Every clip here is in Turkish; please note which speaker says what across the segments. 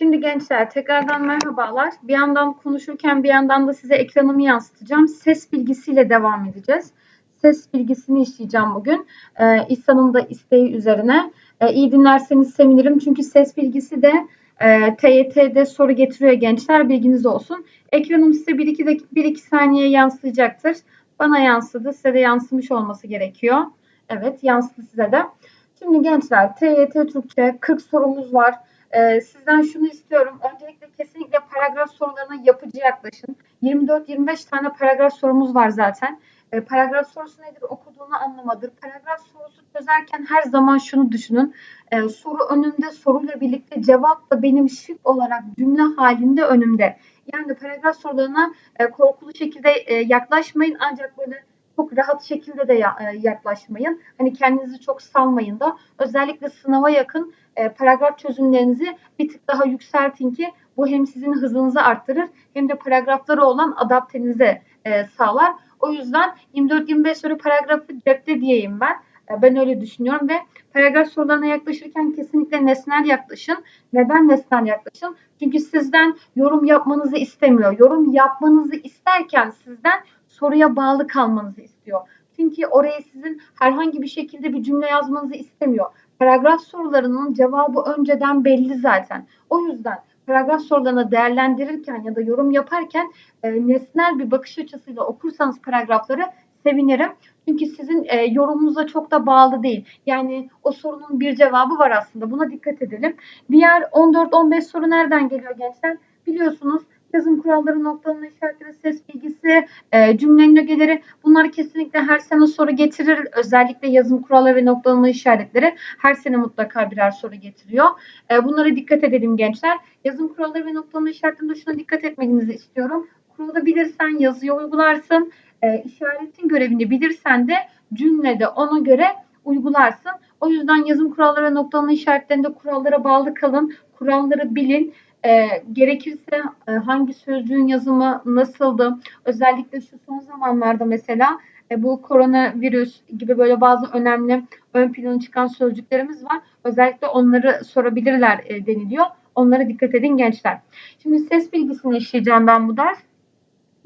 Speaker 1: Şimdi gençler tekrardan merhabalar. Bir yandan konuşurken bir yandan da size ekranımı yansıtacağım. Ses bilgisiyle devam edeceğiz. Ses bilgisini işleyeceğim bugün. Ee, İhsan'ın da isteği üzerine. Ee, iyi dinlerseniz sevinirim. Çünkü ses bilgisi de e, TYT'de soru getiriyor gençler. Bilginiz olsun. Ekranım size 1-2 dakika 1-2 saniye yansıyacaktır. Bana yansıdı. Size de yansımış olması gerekiyor. Evet yansıdı size de. Şimdi gençler TYT Türkçe 40 sorumuz var. Ee, sizden şunu istiyorum. Öncelikle kesinlikle paragraf sorularına yapıcı yaklaşın. 24-25 tane paragraf sorumuz var zaten. Ee, paragraf sorusu nedir? Okuduğunu anlamadır. Paragraf sorusu çözerken her zaman şunu düşünün. Ee, soru önümde, soruyla birlikte cevap da benim şık olarak cümle halinde önümde. Yani paragraf sorularına e, korkulu şekilde e, yaklaşmayın ancak böyle çok rahat şekilde de e, yaklaşmayın. Hani kendinizi çok salmayın da. Özellikle sınava yakın e, paragraf çözümlerinizi bir tık daha yükseltin ki bu hem sizin hızınızı arttırır hem de paragraflara olan adaptenize e, sağlar. O yüzden 24-25 soru paragrafı cepte diyeyim ben. Ben öyle düşünüyorum ve paragraf sorularına yaklaşırken kesinlikle nesnel yaklaşın. Neden nesnel yaklaşın? Çünkü sizden yorum yapmanızı istemiyor. Yorum yapmanızı isterken sizden soruya bağlı kalmanızı istiyor. Çünkü oraya sizin herhangi bir şekilde bir cümle yazmanızı istemiyor. Paragraf sorularının cevabı önceden belli zaten. O yüzden paragraf sorularını değerlendirirken ya da yorum yaparken e, nesnel bir bakış açısıyla okursanız paragrafları sevinirim. Çünkü sizin e, yorumunuza çok da bağlı değil. Yani o sorunun bir cevabı var aslında. Buna dikkat edelim. Diğer 14-15 soru nereden geliyor gençler? Biliyorsunuz yazım kuralları, noktalama işaretleri, ses bilgisi, e, cümlenin ögeleri bunlar kesinlikle her sene soru getirir. Özellikle yazım kuralları ve noktalama işaretleri her sene mutlaka birer soru getiriyor. E, bunlara dikkat edelim gençler. Yazım kuralları ve noktalama işaretlerinde şuna dikkat etmenizi istiyorum. Kuralı bilirsen yazıya uygularsın. E, işaretin görevini bilirsen de cümlede ona göre uygularsın. O yüzden yazım kuralları ve noktalama işaretlerinde kurallara bağlı kalın. Kuralları bilin. E, gerekirse e, hangi sözcüğün yazımı nasıldı? Özellikle şu son zamanlarda mesela e, bu koronavirüs gibi böyle bazı önemli ön plana çıkan sözcüklerimiz var. Özellikle onları sorabilirler e, deniliyor. Onlara dikkat edin gençler. Şimdi ses bilgisini işleyeceğim ben bu ders.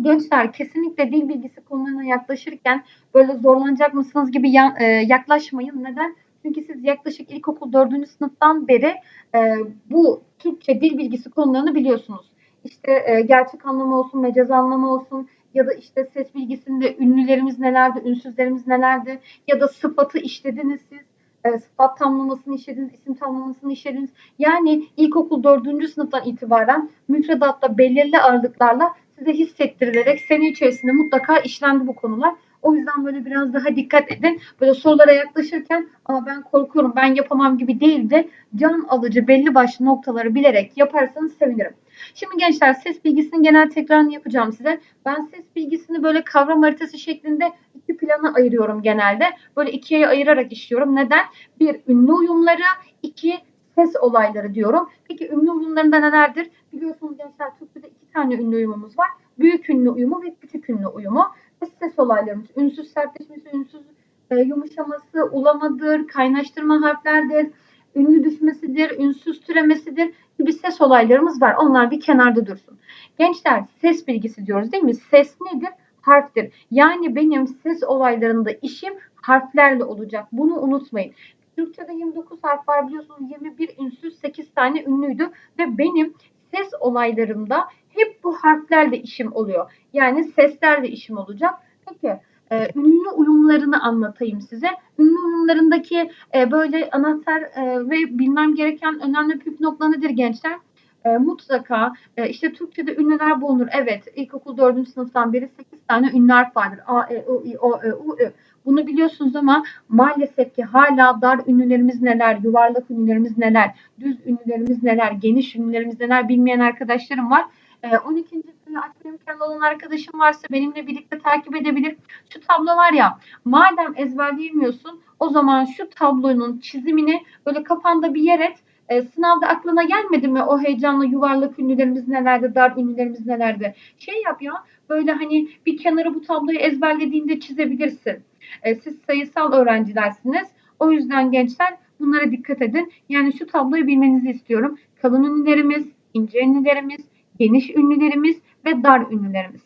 Speaker 1: Gençler kesinlikle dil bilgisi konularına yaklaşırken böyle zorlanacak mısınız gibi yan- e, yaklaşmayın. Neden? Çünkü siz yaklaşık ilkokul 4. sınıftan beri e, bu Türkçe dil bilgisi konularını biliyorsunuz. İşte e, gerçek anlamı olsun, mecaz anlamı olsun ya da işte ses bilgisinde ünlülerimiz nelerdi, ünsüzlerimiz nelerdi ya da sıfatı işlediniz siz. E, sıfat tamlamasını işlediniz, isim tamlamasını işlediniz. Yani ilkokul 4. sınıftan itibaren müfredatta belirli ağırlıklarla size hissettirilerek sene içerisinde mutlaka işlendi bu konular. O yüzden böyle biraz daha dikkat edin. Böyle sorulara yaklaşırken ama ben korkuyorum ben yapamam gibi değil de can alıcı belli başlı noktaları bilerek yaparsanız sevinirim. Şimdi gençler ses bilgisinin genel tekrarını yapacağım size. Ben ses bilgisini böyle kavram haritası şeklinde iki plana ayırıyorum genelde. Böyle ikiye ayırarak işliyorum. Neden? Bir ünlü uyumları, iki ses olayları diyorum. Peki ünlü uyumlarında nelerdir? Biliyorsunuz gençler Türkçe'de iki tane ünlü uyumumuz var. Büyük ünlü uyumu ve küçük ünlü uyumu. Ses olaylarımız ünsüz sertleşmesi, ünsüz e, yumuşaması, ulamadır, kaynaştırma harflerdir, ünlü düşmesidir, ünsüz türemesidir gibi ses olaylarımız var. Onlar bir kenarda dursun. Gençler ses bilgisi diyoruz değil mi? Ses nedir? Harftir. Yani benim ses olaylarında işim harflerle olacak. Bunu unutmayın. Türkçe'de 29 harf var biliyorsunuz 21 ünsüz 8 tane ünlüydü ve benim ses olaylarımda hep bu harflerle işim oluyor. Yani seslerle işim olacak. Peki e, ünlü uyumlarını anlatayım size. Ünlü uyumlarındaki e, böyle anahtar e, ve bilmem gereken önemli püf nokta nedir gençler? E, mutlaka e, işte Türkçe'de ünlüler bulunur. Evet ilkokul 4. sınıftan beri 8 tane ünlü harf vardır. A, E, I, I, O, Ö, U, Ö. Bunu biliyorsunuz ama maalesef ki hala dar ünlülerimiz neler, yuvarlak ünlülerimiz neler, düz ünlülerimiz neler, geniş ünlülerimiz neler bilmeyen arkadaşlarım var. Ee, 12. sınıfı açma imkanı olan arkadaşım varsa benimle birlikte takip edebilir. Şu tablo var ya madem ezberleyemiyorsun o zaman şu tablonun çizimini böyle kafanda bir yer et. Ee, sınavda aklına gelmedi mi o heyecanla yuvarlak ünlülerimiz nelerde, dar ünlülerimiz nelerde? Şey yap ya böyle hani bir kenara bu tabloyu ezberlediğinde çizebilirsin. Ee, siz sayısal öğrencilersiniz. O yüzden gençler bunlara dikkat edin. Yani şu tabloyu bilmenizi istiyorum. Kalın ünlülerimiz, ince ünlülerimiz, geniş ünlülerimiz ve dar ünlülerimiz.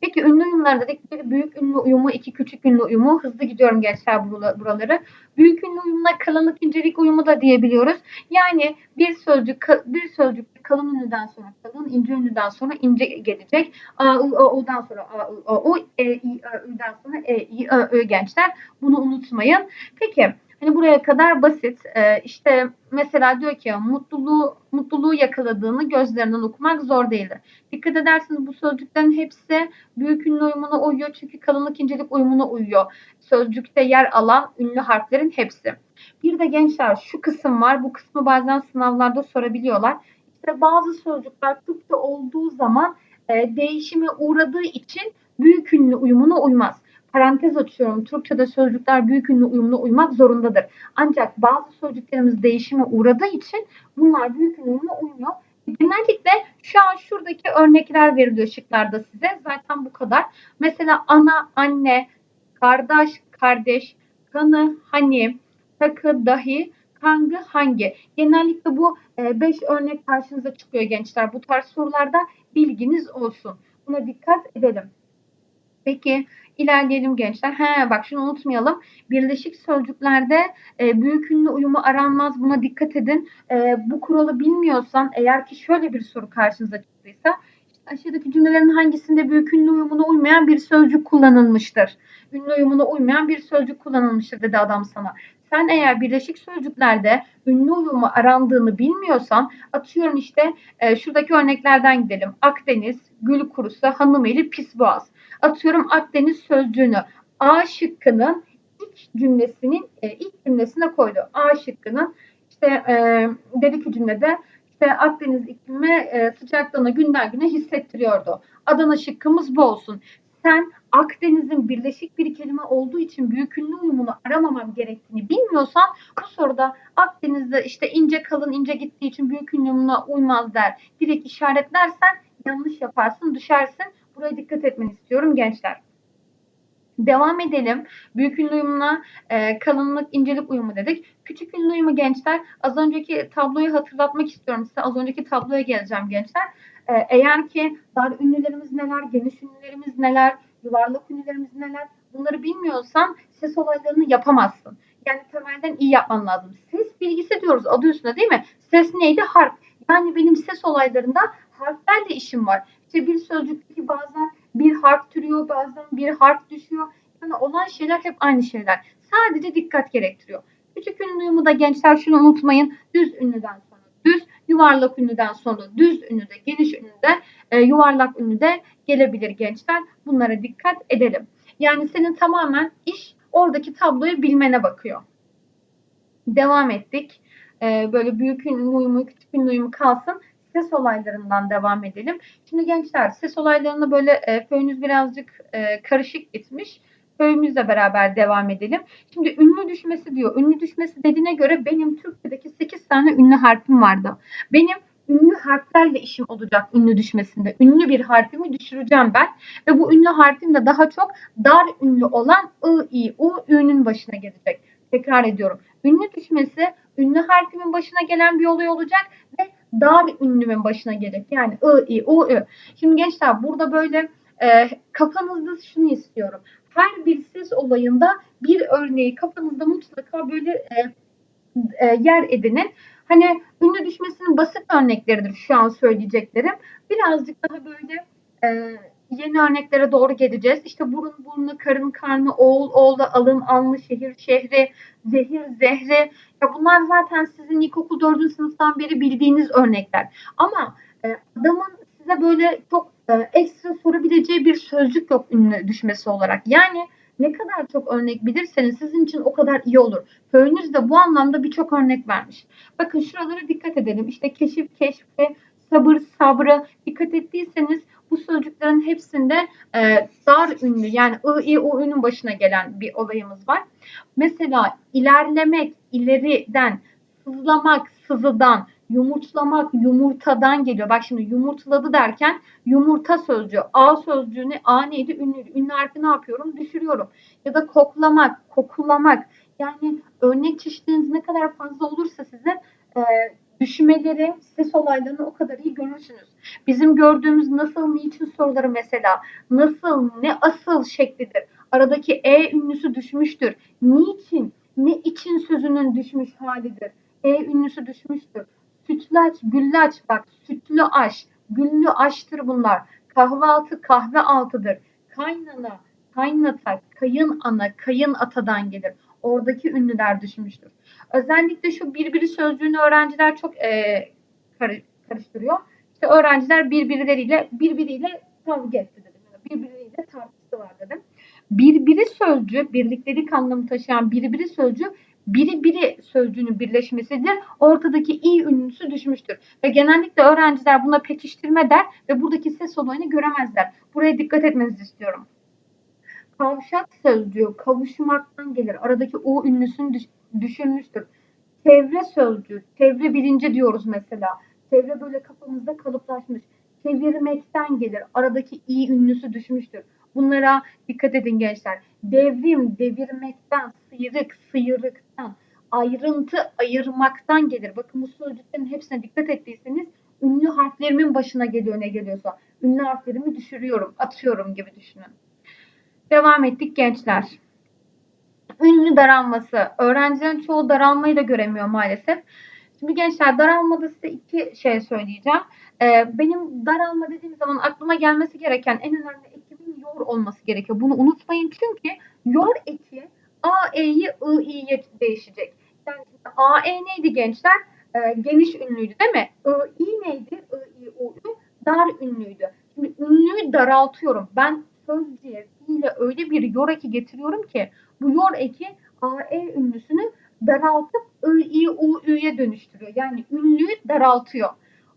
Speaker 1: Peki ünlü uyumlar dedik. Bir büyük ünlü uyumu, iki küçük ünlü uyumu. Hızlı gidiyorum gençler buraları. Büyük ünlü uyumuna kalınlık incelik uyumu da diyebiliyoruz. Yani bir sözcük bir sözcük kalın ünlüden sonra kalın, ince ünlüden sonra ince gelecek. A, I, O, O'dan sonra A, I, O, U, E, I, Ö, Ü'den sonra E, I, Ö, Ö gençler. Bunu unutmayın. Peki Hani buraya kadar basit. Ee, işte mesela diyor ki mutluluğu mutluluğu yakaladığını gözlerinden okumak zor değildir. Dikkat ederseniz bu sözcüklerin hepsi büyük ünlü uyumuna uyuyor çünkü kalınlık incelik uyumuna uyuyor. Sözcükte yer alan ünlü harflerin hepsi. Bir de gençler şu kısım var. Bu kısmı bazen sınavlarda sorabiliyorlar. İşte bazı sözcükler Türkçe olduğu zaman e, değişime uğradığı için büyük ünlü uyumuna uymaz parantez açıyorum. Türkçe'de sözcükler büyük ünlü uyumuna uymak zorundadır. Ancak bazı sözcüklerimiz değişime uğradığı için bunlar büyük ünlü uyumuna uymuyor. Genellikle şu an şuradaki örnekler veriliyor şıklarda size. Zaten bu kadar. Mesela ana, anne, kardeş, kardeş, kanı, hani, takı, dahi, kangı, hangi. Genellikle bu 5 e, örnek karşınıza çıkıyor gençler. Bu tarz sorularda bilginiz olsun. Buna dikkat edelim. Peki ilerleyelim gençler. He bak şunu unutmayalım. Birleşik sözcüklerde e, büyük ünlü uyumu aranmaz. Buna dikkat edin. E, bu kuralı bilmiyorsan eğer ki şöyle bir soru karşınıza çıktıysa aşağıdaki cümlelerin hangisinde büyük ünlü uyumuna uymayan bir sözcük kullanılmıştır? Ünlü uyumuna uymayan bir sözcük kullanılmıştır dedi adam sana. Sen eğer birleşik sözcüklerde ünlü uyumu arandığını bilmiyorsan atıyorum işte e, şuradaki örneklerden gidelim. Akdeniz, gül kurusu, hanımeli, pis boğaz. Atıyorum Akdeniz sözcüğünü A şıkkının ilk cümlesinin e, ilk cümlesine koydu. A şıkkının işte e, dedi ki cümlede işte Akdeniz iklimi e, sıcaklığını günden güne hissettiriyordu. Adana şıkkımız bu olsun. Sen Akdeniz'in birleşik bir kelime olduğu için büyük ünlü uyumunu aramamam gerektiğini bilmiyorsan bu soruda Akdeniz'de işte ince kalın ince gittiği için büyük ünlü uyumuna uymaz der. Direkt işaretlersen yanlış yaparsın, düşersin. Buraya dikkat etmeni istiyorum gençler. Devam edelim. Büyük ünlü uyumuna e, kalınlık, incelik uyumu dedik. Küçük ünlü uyumu gençler. Az önceki tabloyu hatırlatmak istiyorum size. Az önceki tabloya geleceğim gençler. E, eğer ki dar ünlülerimiz neler, geniş ünlülerimiz neler, yuvarlak ünlülerimiz neler bunları bilmiyorsan ses olaylarını yapamazsın. Yani temelden iyi yapman lazım. Ses bilgisi diyoruz adı üstünde değil mi? Ses neydi? Harf. Yani benim ses olaylarında harflerle işim var. İşte bir sözcükteki bazen bir harf türüyor, bazen bir harf düşüyor. Yani olan şeyler hep aynı şeyler. Sadece dikkat gerektiriyor. Küçük ünlü uyumu da gençler şunu unutmayın. Düz ünlüden sonra düz, yuvarlak ünlüden sonra düz ünlüde, geniş ünlüde, e, yuvarlak ünlüde gelebilir gençler. Bunlara dikkat edelim. Yani senin tamamen iş oradaki tabloyu bilmene bakıyor. Devam ettik. E, böyle büyük uyumu, küçük uyumu kalsın ses olaylarından devam edelim. Şimdi gençler ses olaylarını böyle e, föyünüz birazcık e, karışık gitmiş. Föyümüzle beraber devam edelim. Şimdi ünlü düşmesi diyor. Ünlü düşmesi dediğine göre benim Türkçedeki 8 tane ünlü harfim vardı. Benim ünlü harflerle işim olacak ünlü düşmesinde. Ünlü bir harfimi düşüreceğim ben. Ve bu ünlü harfim de daha çok dar ünlü olan I, I, U, Ü'nün başına gelecek. Tekrar ediyorum. Ünlü düşmesi ünlü harfimin başına gelen bir olay olacak ve dar ünlümün başına gelecek. Yani I, I, U, Ü. Şimdi gençler burada böyle e, kafanızda şunu istiyorum. Her bir ses olayında bir örneği kafanızda mutlaka böyle e, e, yer edinin. Hani ünlü düşmesinin basit örnekleridir şu an söyleyeceklerim. Birazcık daha böyle e, yeni örneklere doğru geleceğiz. İşte burun burnu, karın karnı, oğul oğlu, alın alnı, şehir şehri, zehir zehri. Ya bunlar zaten sizin ilkokul 4. sınıftan beri bildiğiniz örnekler. Ama e, adamın size böyle çok e, ekstra sorabileceği bir sözcük yok ünlü düşmesi olarak. Yani ne kadar çok örnek bilirseniz sizin için o kadar iyi olur. Köyünüz de bu anlamda birçok örnek vermiş. Bakın şuralara dikkat edelim. İşte keşif, keşfe, sabır, sabrı dikkat ettiyseniz bu sözcüklerin hepsinde e, dar ünlü yani ı, i, u ünün başına gelen bir olayımız var. Mesela ilerlemek, ileriden, sızlamak, sızıdan, yumurtlamak, yumurtadan geliyor. Bak şimdi yumurtladı derken yumurta sözcüğü, a sözcüğünü, a neydi? Ünlü, ünlü harfi ne yapıyorum? Düşürüyorum. Ya da koklamak, kokulamak. Yani örnek çeşitleriniz ne kadar fazla olursa sizin e, düşmeleri, ses olaylarını o kadar iyi görürsünüz. Bizim gördüğümüz nasıl, niçin soruları mesela, nasıl, ne asıl şeklidir. Aradaki e ünlüsü düşmüştür. Niçin, ne için sözünün düşmüş halidir. E ünlüsü düşmüştür. Sütlaç, güllaç bak sütlü aş, güllü aştır bunlar. Kahvaltı kahve altıdır. Kaynana, kaynata, kayın ana, kayın atadan gelir. Oradaki ünlüler düşmüştür. Özellikle şu birbiri sözcüğünü öğrenciler çok e, karı- karıştırıyor. İşte öğrenciler birbirleriyle birbiriyle kavga etti dedim. Ya da Birbiriyle tartıştılar dedim. Birbiri sözcüğü, birliktelik anlamı taşıyan birbiri sözcüğü biri biri sözcüğünün birleşmesidir. Ortadaki i ünlüsü düşmüştür. Ve genellikle öğrenciler buna pekiştirme der ve buradaki ses olayını göremezler. Buraya dikkat etmenizi istiyorum. Kavşak sözcüğü kavuşmaktan gelir. Aradaki o ünlüsünü düş- düşürmüştür. Çevre sözcüğü, çevre bilinci diyoruz mesela. Çevre böyle kafamızda kalıplaşmış. Çevirmekten gelir. Aradaki i ünlüsü düşmüştür. Bunlara dikkat edin gençler. Devrim, devirmekten, sıyrık, sıyrıktan, ayrıntı, ayırmaktan gelir. Bakın bu sözcüklerin hepsine dikkat ettiyseniz ünlü harflerimin başına geliyor ne geliyorsa. Ünlü harflerimi düşürüyorum, atıyorum gibi düşünün. Devam ettik gençler. Ünlü daralması. Öğrencilerin çoğu daralmayı da göremiyor maalesef. Şimdi gençler daralmada size iki şey söyleyeceğim. Ee, benim daralma dediğim zaman aklıma gelmesi gereken en önemli ekibin yor olması gerekiyor. Bunu unutmayın çünkü yor eki A, E'yi I, İ'ye değişecek. Yani şimdi A, E neydi gençler? Ee, geniş ünlüydü değil mi? I, İ neydi? I, dar ünlüydü. Şimdi ünlüyü daraltıyorum. Ben sözcüğe fiile öyle bir yor eki getiriyorum ki bu yor eki A, E ünlüsünü daraltıp I, İ, U, Ü'ye dönüştürüyor. Yani ünlüyü daraltıyor.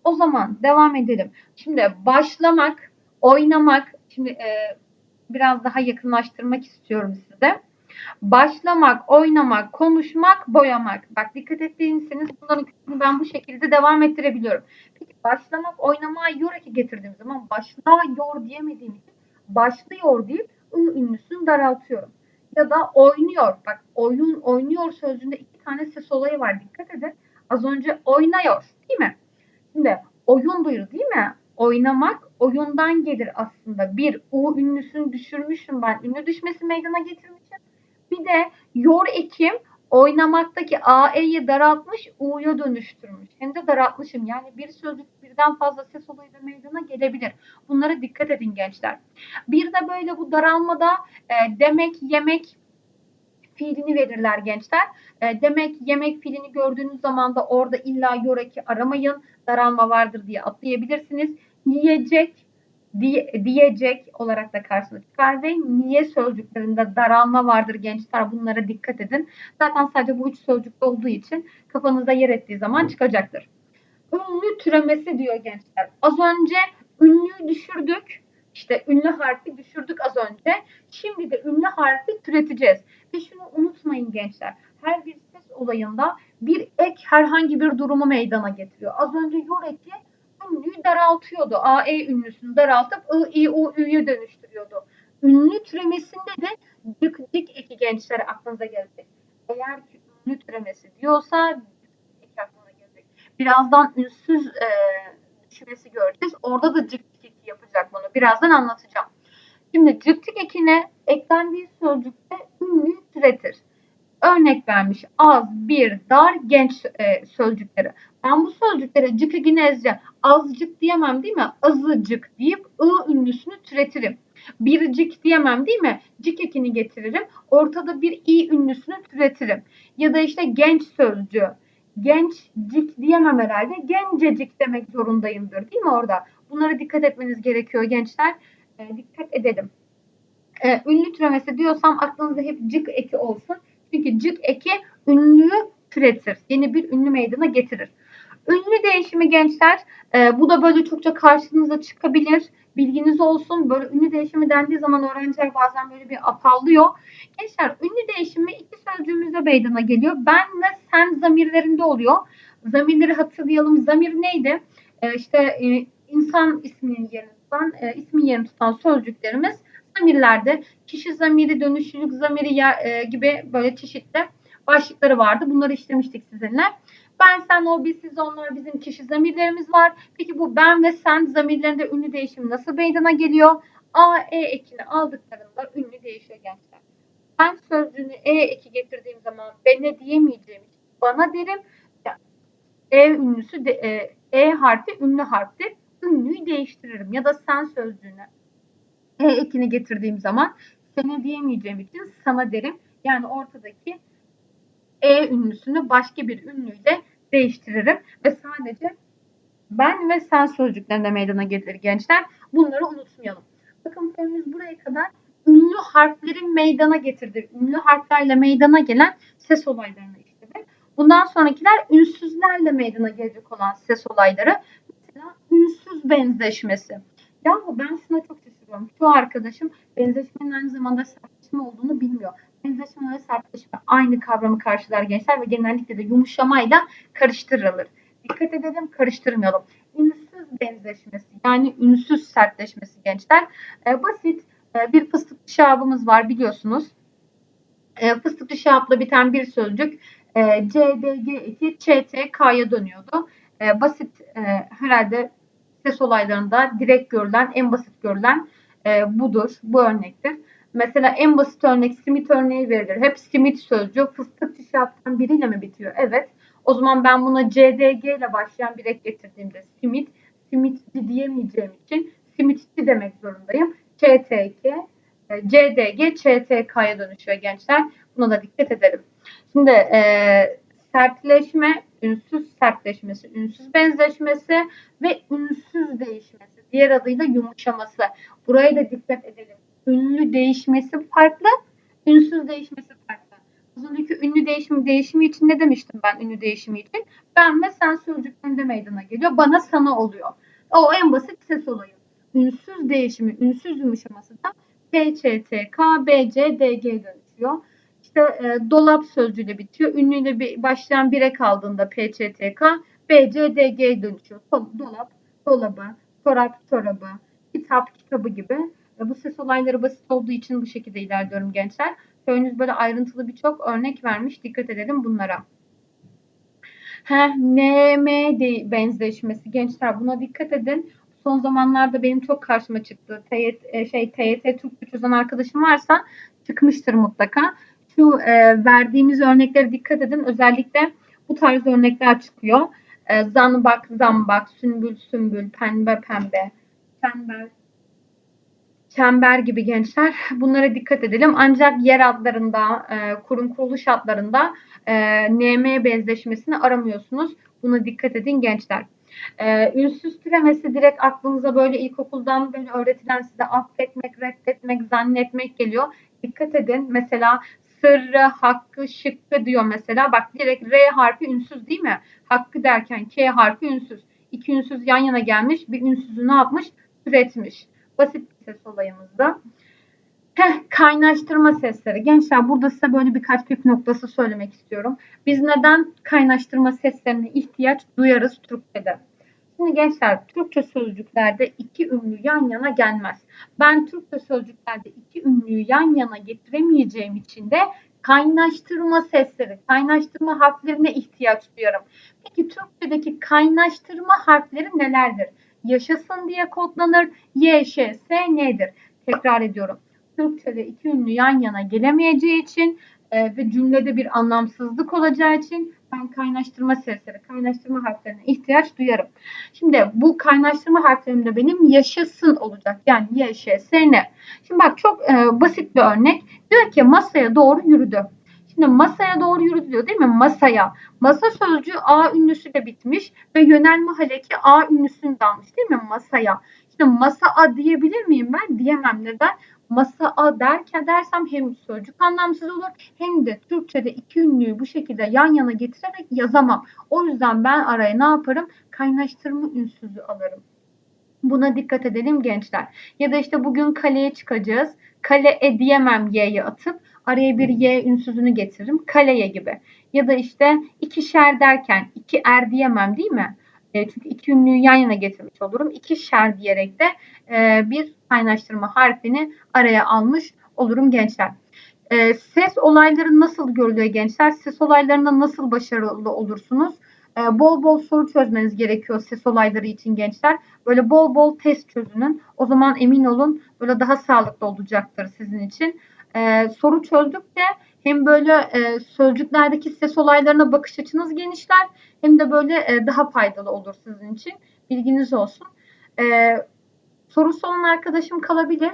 Speaker 1: O zaman devam edelim. Şimdi başlamak, oynamak, şimdi e, biraz daha yakınlaştırmak istiyorum size. Başlamak, oynamak, konuşmak, boyamak. Bak dikkat ettiyseniz bunların hepsini ben bu şekilde devam ettirebiliyorum. Peki başlamak, oynamaya yor eki getirdiğim zaman başlıyor diyemediğim için başlıyor deyip ı ünlüsünü daraltıyorum. Ya da oynuyor. Bak oyun, oynuyor sözcüğünde iki tane ses olayı var. Dikkat edin. Az önce oynuyor değil mi? Şimdi oyun duyuru değil mi? Oynamak oyundan gelir aslında. Bir U ünlüsünü düşürmüşüm ben. Ünlü düşmesi meydana getirmişim. Bir de yor ekim oynamaktaki AE'yi daraltmış U'ya dönüştürmüş. Hem de daraltmışım. Yani bir sözcük birden fazla ses olayı da meydana gelebilir. Bunlara dikkat edin gençler. Bir de böyle bu daralmada e, demek, yemek fiilini verirler gençler. E, demek, yemek fiilini gördüğünüz zaman da orada illa yoraki aramayın. Daralma vardır diye atlayabilirsiniz. Yiyecek, diye, diyecek olarak da karşına çıkar ve niye sözcüklerinde daralma vardır gençler. Bunlara dikkat edin. Zaten sadece bu üç sözcükte olduğu için kafanızda yer ettiği zaman çıkacaktır. Ünlü türemesi diyor gençler. Az önce ünlüyü düşürdük. İşte ünlü harfi düşürdük az önce. Şimdi de ünlü harfi türeteceğiz. Ve şunu unutmayın gençler. Her bir ses olayında bir ek herhangi bir durumu meydana getiriyor. Az önce yor eki ünlüyü daraltıyordu. A, E ünlüsünü daraltıp I, I, U, Ü'ye dönüştürüyordu. Ünlü türemesinde de cık cik eki gençlere aklınıza gelecek. Eğer ki ünlü türemesi diyorsa eki aklına gelecek. Birazdan ünsüz e, düşmesi göreceğiz. Orada da cık eki yapacak bunu. Birazdan anlatacağım. Şimdi cık cik ekine eklendiği sözcükte ünlü türetir. Örnek vermiş az, bir, dar, genç e, sözcükleri. Ben bu sözcüklere cık ekini ezeceğim. Azıcık diyemem değil mi? Azıcık deyip ı ünlüsünü türetirim. Bircik diyemem değil mi? Cik ekini getiririm. Ortada bir i ünlüsünü türetirim. Ya da işte genç sözcüğü. Gençcik diyemem herhalde. Gencecik demek zorundayımdır değil mi orada? Bunlara dikkat etmeniz gerekiyor gençler. E, dikkat edelim. E, ünlü türemesi diyorsam aklınızda hep cık eki olsun. Çünkü cık eki ünlüyü türetir. Yeni bir ünlü meydana getirir. Ünlü değişimi gençler e, bu da böyle çokça karşınıza çıkabilir. Bilginiz olsun. Böyle ünlü değişimi dendiği zaman öğrenciler bazen böyle bir afallıyor. Gençler ünlü değişimi iki sözcüğümüzde meydana geliyor. Ben ve sen zamirlerinde oluyor. Zamirleri hatırlayalım. Zamir neydi? E, işte e, insan isminin yerini tutan, e, ismin yerini tutan sözcüklerimiz zamirlerde. Kişi zamiri, dönüşlülük zamiri e, gibi böyle çeşitli başlıkları vardı. Bunları işlemiştik sizinle. Ben, sen, o, biz, siz, onlar bizim kişi zamirlerimiz var. Peki bu ben ve sen zamirlerinde ünlü değişimi nasıl meydana geliyor? A, E ekini aldıklarında ünlü değişiyor gençler. Ben sözcüğünü E eki getirdiğim zaman ben ne diyemeyeceğim için bana derim. E ünlüsü de, e, e harfi ünlü harftir. Ünlüyü değiştiririm. Ya da sen sözcüğünü E ekini getirdiğim zaman seni diyemeyeceğim için sana derim. Yani ortadaki E ünlüsünü başka bir ünlüyle değiştiririm ve sadece ben ve sen sözcüklerinde meydana gelir gençler. Bunları unutmayalım. Bakın konumuz buraya kadar ünlü harflerin meydana getirdiği, ünlü harflerle meydana gelen ses olaylarını işledi. Bundan sonrakiler ünsüzlerle meydana gelecek olan ses olayları. Mesela ünsüz benzeşmesi. Ya ben şuna çok şaşırıyorum. Şu arkadaşım benzeşmenin aynı zamanda sertleşme olduğunu bilmiyor. Benzeşme ve sertleşme aynı kavramı karşılar gençler ve genellikle de yumuşamayla karıştırılır. Dikkat edelim karıştırmayalım. Ünsüz benzeşmesi yani ünsüz sertleşmesi gençler. E, basit e, bir fıstıklı şabımız var biliyorsunuz. E, fıstıklı şapla biten bir sözcük e, CDG eki ÇTK'ya dönüyordu. E, basit e, herhalde ses olaylarında direkt görülen, en basit görülen e, budur, bu örnektir. Mesela en basit örnek simit örneği verilir. Hep simit sözcüğü fıstıkçı şaptan biriyle mi bitiyor? Evet. O zaman ben buna CDG ile başlayan bir ek getirdiğimde simit, simitçi diyemeyeceğim için simitçi demek zorundayım. ÇTK, e, CDG, ÇTK'ya dönüşüyor gençler. Buna da dikkat edelim. Şimdi e, sertleşme, ünsüz sertleşmesi, ünsüz benzeşmesi ve ünsüz değişmesi. Diğer adıyla yumuşaması. Buraya da dikkat edelim. Ünlü değişmesi farklı, ünsüz değişmesi farklı. Az önceki ünlü değişimi değişimi için ne demiştim ben ünlü değişimi için? Ben ve sen sözcüklerinde meydana geliyor. Bana sana oluyor. O en basit ses olayı. Ünsüz değişimi, ünsüz yumuşaması da PÇTK, BC, DG dönüşüyor. İşte e, dolap sözcüğüyle bitiyor. Ünlüyle bir, başlayan bire kaldığında PÇTK, BC, DG dönüşüyor. Dolap, dolabı, çorap, çorabı, kitap, kitabı gibi. E, bu ses olayları basit olduğu için bu şekilde ilerliyorum gençler. Köyünüz böyle ayrıntılı birçok örnek vermiş. Dikkat edelim bunlara. NM benzeşmesi gençler buna dikkat edin. Son zamanlarda benim çok karşıma çıktı. TYT, e, şey TYT Türkçe çözen arkadaşım varsa çıkmıştır mutlaka. Şu e, verdiğimiz örneklere dikkat edin. Özellikle bu tarz örnekler çıkıyor. E, zanbak, zambak, sümbül, sümbül, pembe, pembe, çember, çember gibi gençler. Bunlara dikkat edelim. Ancak yer adlarında, e, kurum kuruluş adlarında e, NM benzeşmesini aramıyorsunuz. Buna dikkat edin gençler. E, ünsüz türemesi direkt aklınıza böyle ilkokuldan böyle öğretilen size affetmek, reddetmek, zannetmek geliyor. Dikkat edin. Mesela sırrı, hakkı, şıkkı diyor mesela. Bak direkt R harfi ünsüz değil mi? Hakkı derken K harfi ünsüz. İki ünsüz yan yana gelmiş. Bir ünsüzü ne yapmış? Türetmiş. Basit ses olayımızda. Heh, kaynaştırma sesleri. Gençler burada size böyle birkaç püf noktası söylemek istiyorum. Biz neden kaynaştırma seslerine ihtiyaç duyarız Türkçe'de? Şimdi gençler Türkçe sözcüklerde iki ünlü yan yana gelmez. Ben Türkçe sözcüklerde iki ünlüyü yan yana getiremeyeceğim için de kaynaştırma sesleri, kaynaştırma harflerine ihtiyaç duyarım. Peki Türkçedeki kaynaştırma harfleri nelerdir? Yaşasın diye kodlanır. Y, Ş, S, N'dir. Tekrar ediyorum. Türkçe'de iki ünlü yan yana gelemeyeceği için e, ve cümlede bir anlamsızlık olacağı için ben kaynaştırma sesleri, kaynaştırma harflerine ihtiyaç duyarım. Şimdi bu kaynaştırma harflerimde benim yaşasın olacak. Yani Y, Ş, S, N. Şimdi bak çok e, basit bir örnek. Diyor ki masaya doğru yürüdü. Şimdi masaya doğru yürüdü diyor değil mi? Masaya. Masa sözcüğü A ünlüsüyle bitmiş ve yönelme haleki A ünlüsünü almış değil mi? Masaya. Şimdi masa A diyebilir miyim ben? Diyemem. Neden? Masa A derken dersem hem sözcük anlamsız olur hem de Türkçe'de iki ünlüyü bu şekilde yan yana getirerek yazamam. O yüzden ben araya ne yaparım? Kaynaştırma ünsüzü alırım. Buna dikkat edelim gençler. Ya da işte bugün kaleye çıkacağız. Kale e diyemem y'yi atıp araya bir y ünsüzünü getiririm. Kaleye gibi. Ya da işte ikişer derken iki er diyemem değil mi? E, çünkü iki ünlüyü yan yana getirmiş olurum. İkişer diyerek de e, bir kaynaştırma harfini araya almış olurum gençler. E, ses olayları nasıl görülüyor gençler? Ses olaylarında nasıl başarılı olursunuz? e, bol bol soru çözmeniz gerekiyor ses olayları için gençler. Böyle bol bol test çözünün. O zaman emin olun böyle daha sağlıklı olacaktır sizin için. E, soru çözdükçe hem böyle e, sözcüklerdeki ses olaylarına bakış açınız genişler hem de böyle e, daha faydalı olur sizin için. Bilginiz olsun. E, sorusu olan arkadaşım kalabilir.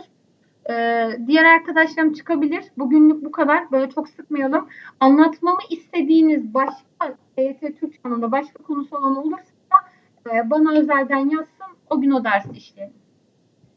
Speaker 1: Ee, diğer arkadaşlarım çıkabilir. Bugünlük bu kadar. Böyle çok sıkmayalım. Anlatmamı istediğiniz başka EYT Türk kanalında başka konusu olan olursa e, bana özelden yazsın. O gün o dersi işleyelim.